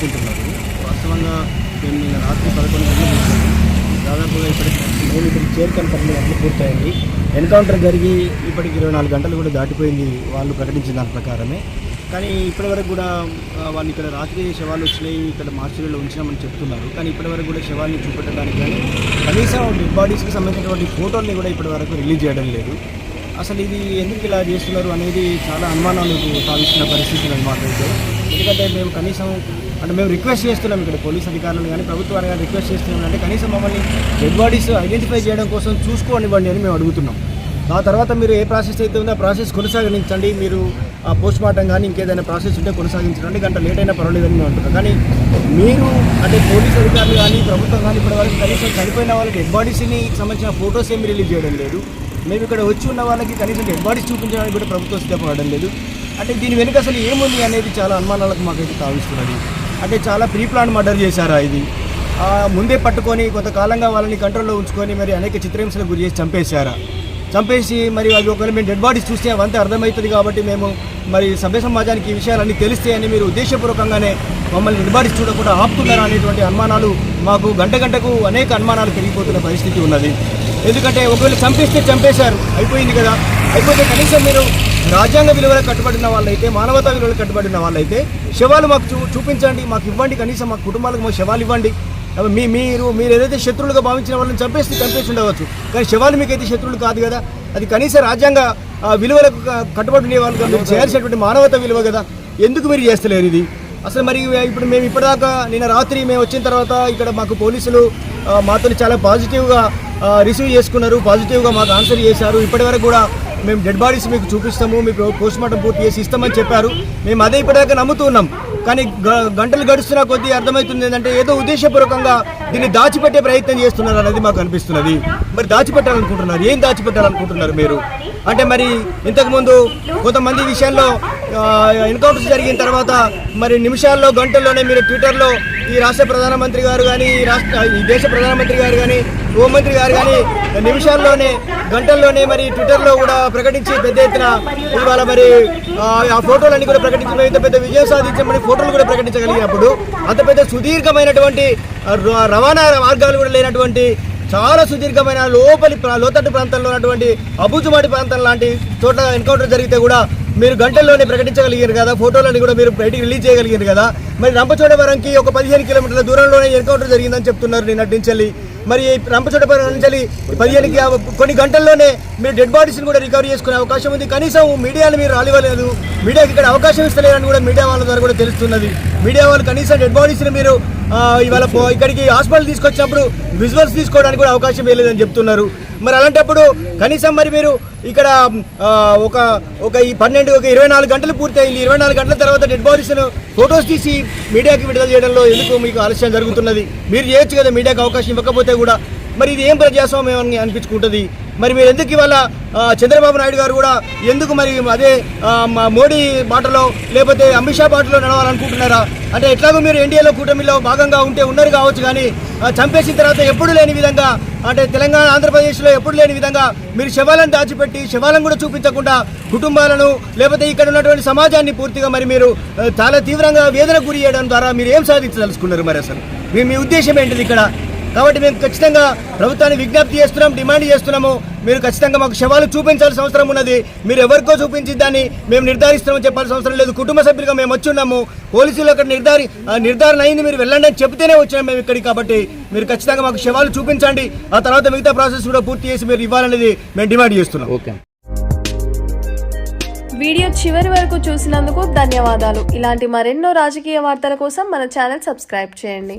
పోలీసులు వాస్తవంగా మేము నిన్న రాత్రి పదకొండు గంటలు దాదాపుగా ఇప్పటికి మేము ఇక్కడ చేరుకొని పనులు అన్నీ పూర్తయింది. ఎన్కౌంటర్ జరిగి ఇప్పటికి ఇరవై నాలుగు గంటలు కూడా దాటిపోయింది వాళ్ళు ప్రకటించిన దాని ప్రకారమే. కానీ ఇప్పటివరకు కూడా వాళ్ళు ఇక్కడ రాత్రి శవాలు వచ్చినాయి ఇక్కడ మార్చిలో ఉంచినామని చెప్తున్నారు. కానీ ఇప్పటివరకు కూడా శవాల్ని చూపెట్టడానికి కానీ కనీసం డెడ్ బాడీస్కి సంబంధించినటువంటి ఫోటోల్ని కూడా ఇప్పటివరకు రిలీజ్ చేయడం లేదు. అసలు ఇది ఎందుకు ఇలా చేస్తున్నారు అనేది చాలా అనుమానాలు సాధిస్తున్న పరిస్థితులు అనమాట ఎందుకంటే మేము కనీసం అంటే మేము రిక్వెస్ట్ చేస్తున్నాం ఇక్కడ పోలీస్ అధికారులను కానీ ప్రభుత్వాన్ని కానీ రిక్వెస్ట్ చేస్తున్నాం. అంటే కనీసం మమ్మల్ని డెడ్ బాడీస్ ఐడెంటిఫై చేయడం కోసం చూసుకోనివ్వండి అని మేము అడుగుతున్నాం. ఆ తర్వాత మీరు ఏ ప్రాసెస్ అయితే ఉందో ఆ ప్రాసెస్ కొనసాగించండి. మీరు ఆ పోస్ట్ మార్టం కానీ ఇంకేదైనా ప్రాసెస్ ఉంటే కొనసాగించండి. గంట లేట్ అయినా పర్వాలేదని మేము అంటున్నాం. కానీ మీరు అంటే పోలీస్ అధికారులు కానీ ప్రభుత్వం కానీ ఇప్పటివరకు కనీసం చనిపోయిన వాళ్ళ డెడ్ బాడీస్ని సంబంధించిన ఫొటోస్ ఏమి రిలీజ్ చేయడం లేదు. మేము ఇక్కడ వచ్చి ఉన్న వాళ్ళకి కనీసం డెడ్ బాడీస్ చూపించడానికి కూడా ప్రభుత్వం సిద్ధపడడం లేదు. అంటే దీని వెనుక అసలు ఏముంది అనేది చాలా అనుమానాలకు మాకైతే తావిస్తున్నది. అంటే చాలా ప్రీ ప్లాన్ మర్డర్ చేశారా ఇది? ముందే పట్టుకొని కొంతకాలంగా వాళ్ళని కంట్రోల్లో ఉంచుకొని మరి అనేక చిత్రహింసలకు గురి చేసి చంపేశారా? చంపేసి మరి అవి ఒకవేళ మేము డెడ్ బాడీస్ చూస్తే అవంతా అర్థమవుతుంది కాబట్టి మేము మరి సభ్య సమాజానికి ఈ విషయాలన్నీ తెలుస్తాయని మీరు ఉద్దేశపూర్వకంగానే మమ్మల్ని డెడ్ బాడీస్ చూడకుండా ఆపుతున్నారా అనేటువంటి అనుమానాలు మాకు గంట గంటకు అనేక అనుమానాలు పెరిగిపోతున్న పరిస్థితి ఉన్నది. ఎందుకంటే ఒకవేళ చంపేస్తే చంపేశారు. అయిపోయింది కదా. అయిపోతే కనీసం మీరు రాజ్యాంగ విలువలకు కట్టుబడిన వాళ్ళైతే మానవతా విలువలకు కట్టుబడిన వాళ్ళైతే శవాలు మాకు చూ చూపించండి మాకు ఇవ్వండి కనీసం మా కుటుంబాలకు మాకు శవాలు ఇవ్వండి. మీ మీరు మీరు ఏదైతే శత్రువులుగా భావించిన వాళ్ళని చంపేసి చంపేసి ఉండవచ్చు. కానీ శవాలు మీకైతే శత్రువులు కాదు కదా. అది కనీస రాజ్యాంగ విలువలకు కట్టుబడి ఉండే వాళ్ళుగా మీరు చేయాల్సినటువంటి మానవత విలువ కదా. ఎందుకు మీరు చేస్తలేరు ఇది? అసలు మరి ఇప్పుడు మేము ఇప్పటిదాకా నిన్న రాత్రి మేము వచ్చిన తర్వాత ఇక్కడ మాకు పోలీసులు మాతో చాలా పాజిటివ్గా రిసీవ్ చేసుకున్నారు. పాజిటివ్గా మాకు ఆన్సర్ చేశారు. ఇప్పటివరకు కూడా మేము డెడ్ బాడీస్ మీకు చూపిస్తాము మీకు పోస్ట్ మార్టం పూర్తి చేసి ఇస్తామని చెప్పారు. మేము అదే ఇప్పటిదాకా నమ్ముతూ ఉన్నాం. కానీ గ- గంటలు గడుస్తున్న కొద్దీ అర్థమవుతుంది ఏంటంటే ఏదో ఉద్దేశపూర్వకంగా దీన్ని దాచిపెట్టే ప్రయత్నం చేస్తున్నారు అనేది మాకు అనిపిస్తున్నది. మరి దాచిపెట్టాలనుకుంటున్నారు? ఏం దాచిపెట్టాలనుకుంటున్నారు మీరు? అంటే మరి ఇంతకుముందు కొంతమంది విషయంలో ఎన్కౌంటర్స్ జరిగిన తర్వాత మరి నిమిషాల్లో గంటల్లోనే మీరు ట్విట్టర్లో ఈ రాష్ట్ర ప్రధానమంత్రి గారు కానీ ఈ రాష్ట్ర ఈ దేశ ప్రధానమంత్రి గారు కానీ హోంమంత్రి గారు కానీ నిమిషాల్లోనే గంటల్లోనే మరి ట్విట్టర్లో కూడా ప్రకటించి పెద్ద ఎత్తున ఇవాళ మరి ఆ, ఫోటోలన్నీ కూడా ప్రకటించి ఇంత పెద్ద విజయం సాధించమని ఫోటోలు కూడా ప్రకటించగలిగినప్పుడు అంత పెద్ద సుదీర్ఘమైనటువంటి ర- రవాణా మార్గాలు కూడా లేనటువంటి చాలా సుదీర్ఘమైన లోపలి లోతట్టు ప్రాంతంలో ఉన్నటువంటి అబుజుమాటి ప్రాంతం లాంటి చోట్ల ఎన్కౌంటర్ జరిగితే కూడా మీరు గంటల్లోనే ప్రకటించగలిగారు కదా? ఫోటోలని కూడా మీరు బయటికి రిలీజ్ చేయగలిగారు కదా? మరి రంపచోడవరంకి ఒక పదిహేను కిలోమీటర్ల దూరంలోనే ఎన్కౌంటర్ జరిగిందని చెప్తున్నారు నేను నుంచి మరి ఈ రంపచోడవరం నుంచి పదిహేనుకి కొన్ని గంటల్లోనే మీరు డెడ్ బాడీస్ని కూడా రికవరీ చేసుకునే అవకాశం ఉంది. కనీసం మీడియాని మీరు రాలివ్వలేదు మీడియాకి ఇక్కడ అవకాశం ఇస్తలేరని కూడా మీడియా వాళ్ళ ద్వారా కూడా తెలుస్తున్నది. మీడియా వాళ్ళు కనీసం డెడ్ బాడీస్ని మీరు ఇవాళ ఇక్కడికి హాస్పిటల్ తీసుకొచ్చినప్పుడు విజువల్స్ తీసుకోవడానికి కూడా అవకాశం వేయలేదని చెప్తున్నారు. మరి అలాంటప్పుడు కనీసం మరి మీరు ఇక్కడ ఒక ఒక ఈ పన్నెండు ఒక ఇరవై నాలుగు గంటలు పూర్తయింది. ఇరవై నాలుగు గంటల తర్వాత డెడ్ బాడీస్ను ఫొటోస్ తీసి మీడియాకి విడుదల చేయడంలో ఎందుకు మీకు ఆలస్యం జరుగుతున్నది? మీరు చేయొచ్చు కదా మీడియాకి అవకాశం ఇవ్వకపోతే కూడా. మరి ఇది ఏం ప్రజాస్వామ్యం అనిపించుకుంటుంది? మరి మీరు ఎందుకు ఇవాళ చంద్రబాబు నాయుడు గారు కూడా ఎందుకు మరి అదే మోడీ బాటలో లేకపోతే అమిత్ షా బాటలో నడవాలనుకుంటున్నారా? అంటే ఎట్లాగో మీరు ఎన్డీఏలో కూటమిలో భాగంగా ఉంటే ఉన్నారు కావచ్చు కానీ చంపేసిన తర్వాత ఎప్పుడు లేని విధంగా అంటే తెలంగాణ ఆంధ్రప్రదేశ్లో ఎప్పుడు లేని విధంగా మీరు శవాలను దాచిపెట్టి శవాలను కూడా చూపించకుండా కుటుంబాలను లేకపోతే ఇక్కడ ఉన్నటువంటి సమాజాన్ని పూర్తిగా మరి మీరు చాలా తీవ్రంగా వేదన గురి చేయడం ద్వారా మీరు ఏం సాధించదలుచుకున్నారు మరి అసలు? మీ మీ ఉద్దేశం ఏంటిది ఇక్కడ? కాబట్టి మేము ఖచ్చితంగా ప్రభుత్వాన్ని విజ్ఞప్తి చేస్తున్నాం డిమాండ్ చేస్తున్నాము. మీరు ఖచ్చితంగా మాకు శవాలు చూపించాల్సిన అవసరం ఉన్నది. మీరు ఎవరికో చూపించి దాన్ని మేము నిర్ధారిస్తామని చెప్పాల్సిన అవసరం లేదు. కుటుంబ సభ్యులుగా మేము వచ్చి ఉన్నాము. పోలీసులు అక్కడ నిర్ధారి ఆ నిర్ధారణ అయింది. మీరు వెళ్ళండి అని చెప్తేనే వచ్చినాం మేము ఇక్కడికి కాబట్టి మీరు ఖచ్చితంగా మాకు శవాలు చూపించండి. ఆ తర్వాత మిగతా ప్రాసెస్ కూడా పూర్తి చేసి మీరు ఇవ్వాలనేది మేము డిమాండ్ చేస్తున్నాం. ఓకే. వీడియో చివరి వరకు చూసినందుకు ధన్యవాదాలు. ఇలాంటి మరెన్నో రాజకీయ వార్తల కోసం మన ఛానల్ సబ్స్క్రైబ్ చేయండి.